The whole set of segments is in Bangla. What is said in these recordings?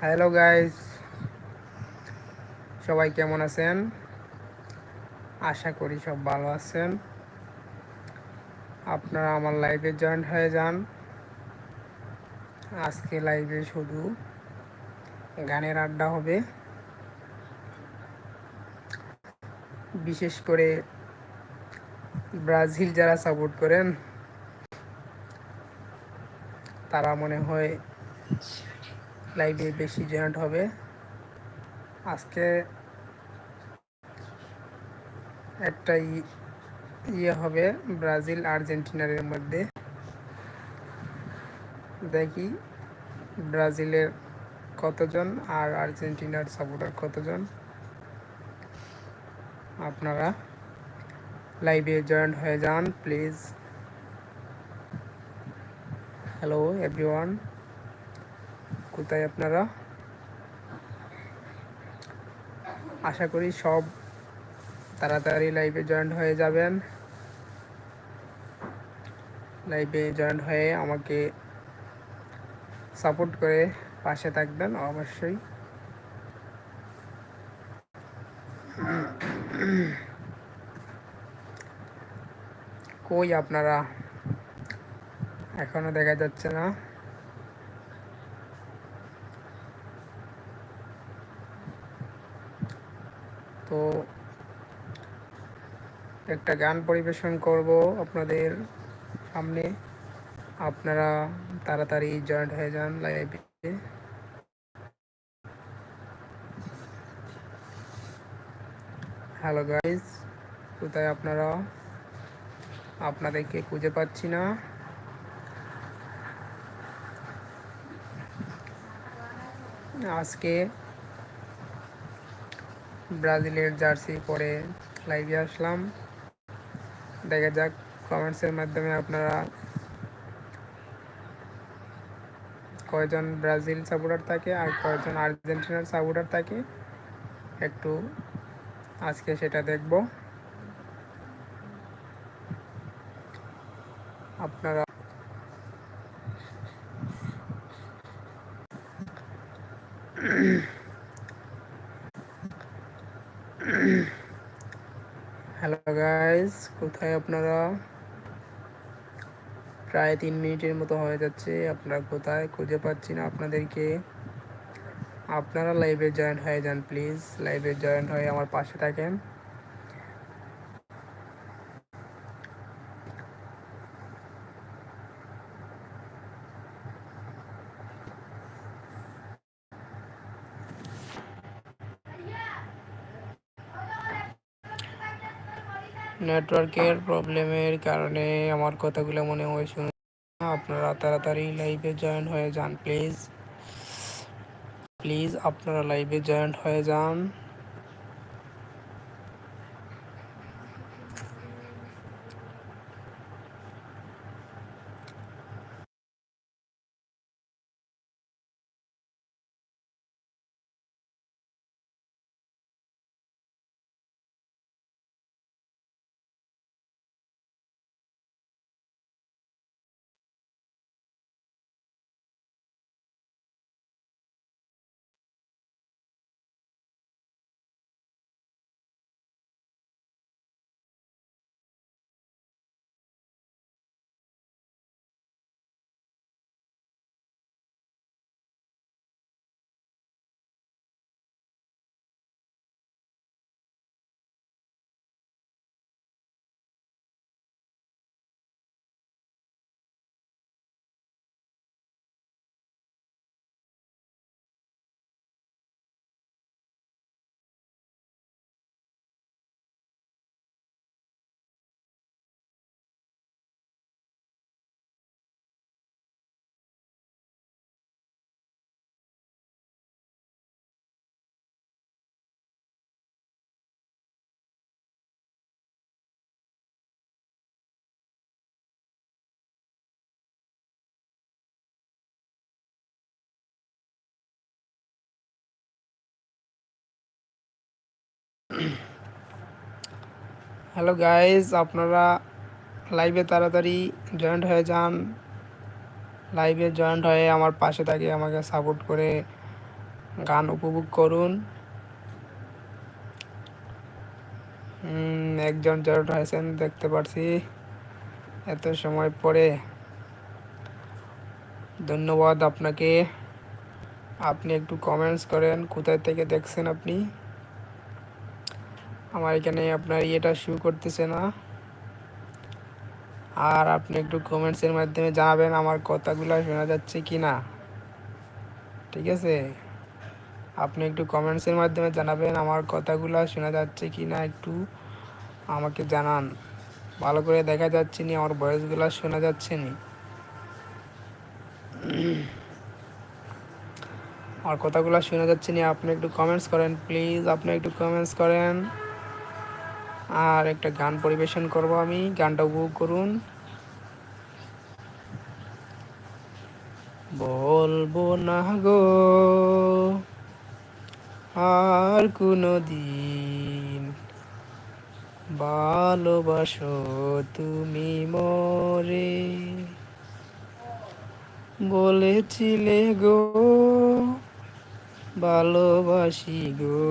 হ্যালো গাইস সবাই কেমন আছেন? আশা করি সব ভালো আছেন। আপনারা আমার লাইভে জয়েন হয়ে যান। আজকে লাইভে শুধু গানের আড্ডা হবে। বিশেষ করে ব্রাজিল যারা সাপোর্ট করেন তারা মনে হয় লাইভে বেশি জয়েন্ট হবে। আজকে একটা ইয়ে হবে ব্রাজিল আর্জেন্টিনার মধ্যে। দেখি ব্রাজিলের কতজন আর আর্জেন্টিনার সাপোর্টার কতজন। আপনারা লাইভে জয়েন্ট হয়ে যান প্লিজ হ্যালো এভরিওয়ান কোথায় আপনারা? আশা করি সব তাড়াতাড়ি লাইভে জয়েন্ট হয়ে যাবেন। লাইভে জয়েন্ট হয়ে আমাকে সাপোর্ট করে পাশে থাকবেন, অবশ্যই। কই আপনারা? এখনও দেখা যাচ্ছে না। তো একটা গান পরিবেশন করব আপনাদের সামনে। আপনারা তাড়াতাড়ি জয়েন্ট হয়ে যান লাইভে হ্যালো গাইজ কোথায় আপনারা? আপনাদেরকে খুঁজে পাচ্ছি না। আজকে ব্রাজিলের জার্সি পরে লাইভে আসলাম। দেখা যাক কমেন্টসের মাধ্যমে আপনারা কয়জন ব্রাজিল সাপোর্টার থাকে আর কয়জন আর্জেন্টিনার সাপোর্টার থাকে, একটু আজকে সেটা দেখব। আপনারা হ্যালো গাইস কোথায় আপনারা? প্রায় তিন মিনিটের মতো হয়ে যাচ্ছে। আপনারা কোথায়? খুঁজে পাচ্ছি না আপনাদেরকে। আপনারা লাইভে জয়েন্ট হয়ে যান প্লিজ লাইভে জয়েন্ট হয়ে আমার পাশে থাকেন। নেটওয়ার্কের প্রবলেমের কারণে আমার কথাগুলো মনে হয় শুনুন। আপনারা তাড়াতাড়ি লাইভে জয়েন হয়ে যান প্লিজ প্লিজ আপনারা লাইভে জয়েন হয়ে যান। হ্যালো গাইজ আপনারা লাইভে তাড়াতাড়ি জয়েন্ট হয়ে যান। লাইভে জয়েন্ট হয়ে আমার পাশে থাকে আমাকে সাপোর্ট করে গান উপভোগ করুন। একজন জয়েন্ট হয়েছেন, দেখতে পাচ্ছি এত সময় পরে ধন্যবাদ আপনাকে। আপনি একটু কমেন্টস করেন, কোথায় থেকে দেখছেন আপনি? আমার এখানে আপনার ইয়েটা শু করতেছে না। আর আপনি একটু কমেন্টসের মাধ্যমে জানাবেন আমার কথাগুলো শোনা যাচ্ছে কি না ঠিক আছে? আপনি একটু কমেন্টসের মাধ্যমে জানাবেন আমার কথাগুলো শোনা যাচ্ছে কি না একটু আমাকে জানান। ভালো করে দেখা যাচ্ছে নি, আমার ভয়েসগুলো শোনা যাচ্ছে নি। আমার কথাগুলো শোনা যাচ্ছে নি, আপনি একটু কমেন্টস করেন প্লিজ আপনি একটু কমেন্টস করেন। আর একটা গান পরিবেশন করব আমি, গানটা উপভোগ করুন। বলব না গো, আর কোনো দিন ভালোবাসো তুমি মরে। বলেছিলে গো, ভালোবাসি গো।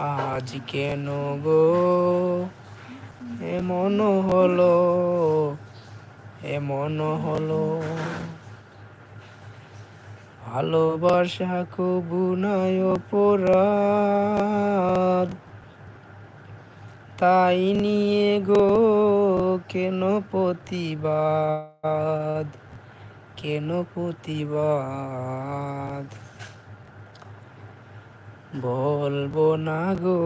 আজ কেন গো? এমন হলো এমন হলো। ভালোবাসা কবু নাই অপরাধ। তাই নিয়ে গো কেন প্রতিবাদ? কেন প্রতিবাদ? বলব না গো,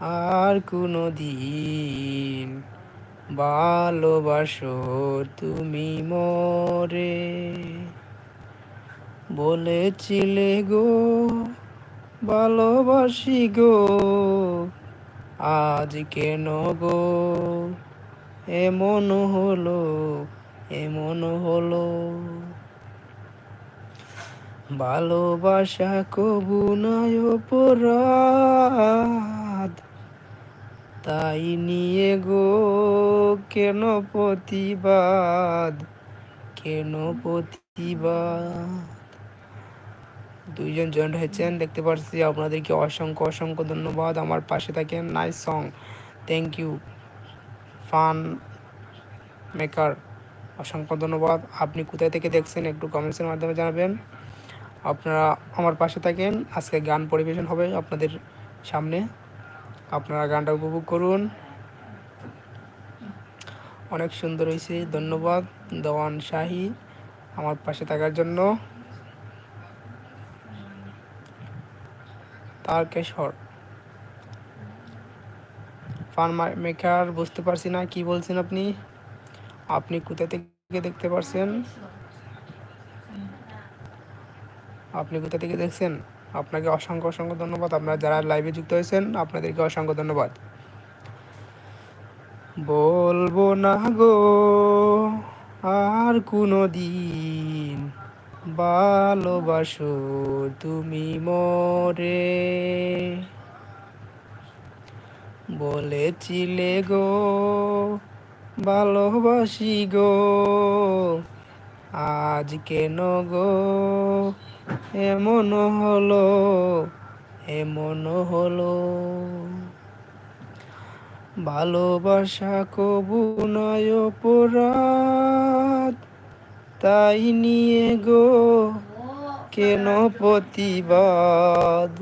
আর কোনো দিন ভালোবাসো তুমি মরে। বলেছিলে গো, ভালোবাসি গো, আজ কেন গো? এমন হলো এমন হলো। ভালোবাসা কবু নয় অপরাধ। তাই নিয়ে গো, কেন প্রতিবাদ? কেন প্রতিবাদ? দুইজন জয়েন্ট হয়েছেন, দেখতে পাচ্ছি আপনাদেরকে অসংখ্য অসংখ্য ধন্যবাদ। আমার পাশে থাকেন nice song thank you fun maker অসংখ্য ধন্যবাদ। আপনি কোথায় থেকে দেখছেন, একটু কমেন্টসের মাধ্যমে জানাবেন। আপনারা আমার পাশে থাকেন। আজকে গান পরিবেশন হবে আপনাদের সামনে। আপনারা গানটা উপভোগ করুন। অনেক সুন্দর হয়েছে, ধন্যবাদ। দেওয়ান শাহি আমার পাশে থাকার জন্য। তারকেশ্বর। ফান মেকার বুঝতে পারছি না কি বলছেন আপনি? আপনি কোথা থেকে দেখতে পারছেন? আপনি কোথা থেকে দেখছেন? আপনাকে অসংখ্য অসংখ্য ধন্যবাদ। আপনারা যারা লাইভে যুক্ত হয়েছেন, আপনাদেরকে অসংখ্য ধন্যবাদ। বলব না গো, আর কোনো দিন ভালোবাসো তুমি মরে। বলেছিলে গো, ভালোবাসি গো। আজ কেন গো? এমন হলো এমন হলো। ভালোবাসা কবু নয় অপরাধ, তাই নিয়ে গো কেন প্রতিবাদ?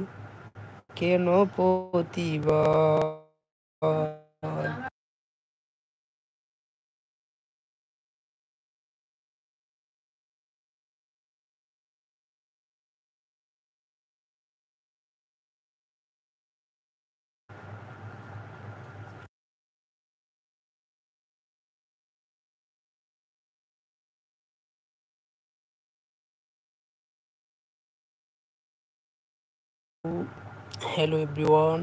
কেন প্রতিবাদ? হ্যালো এভরিওয়ান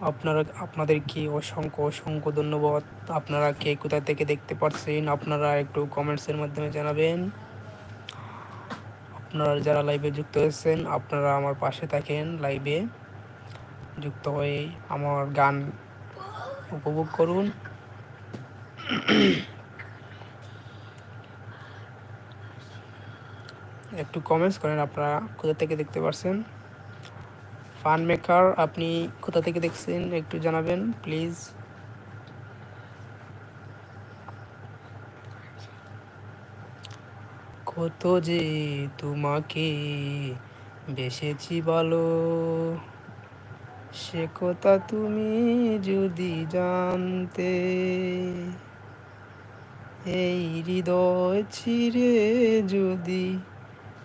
আপনারা আপনাদের আপনাদেরকে অসংখ্য অসংখ্য ধন্যবাদ। আপনারা কে কোথা থেকে দেখতে পাচ্ছেন আপনারা একটু কমেন্টসের মাধ্যমে জানাবেন। আপনারা যারা লাইভে যুক্ত হয়েছেন আপনারা আমার পাশে থাকেন লাইভে যুক্ত হয়ে আমার গান উপভোগ করুন। একটু কমেন্টস করেন আপনারা, কোথা থেকে দেখতে পারছেন? ফান মেকার আপনি কোথা থেকে দেখছেন একটু জানাবেন প্লিজ কত যে তোমাকে বেসেছি বলো, সে কথা তুমি যদি জানতে, এই হৃদয় ছিঁড়ে যদি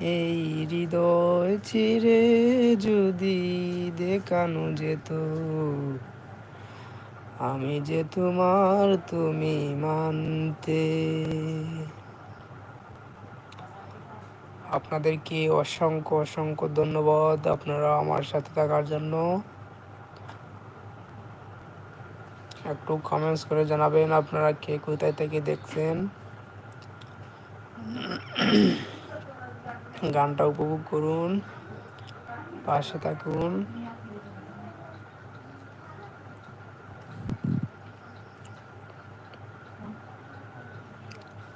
এই হৃদয় চিরে যদি দেখানো যেত, আমি যে তোমার তুমি মানতে। আপনাদেরকে অসংখ্য অসংখ্য ধন্যবাদ আপনারা আমার সাথে থাকার জন্য। একটু কমেন্টস করে জানাবেন আপনারা কে কোথায় থেকে দেখছেন। গানটা উপভোগ করুন পাশে থাকুন।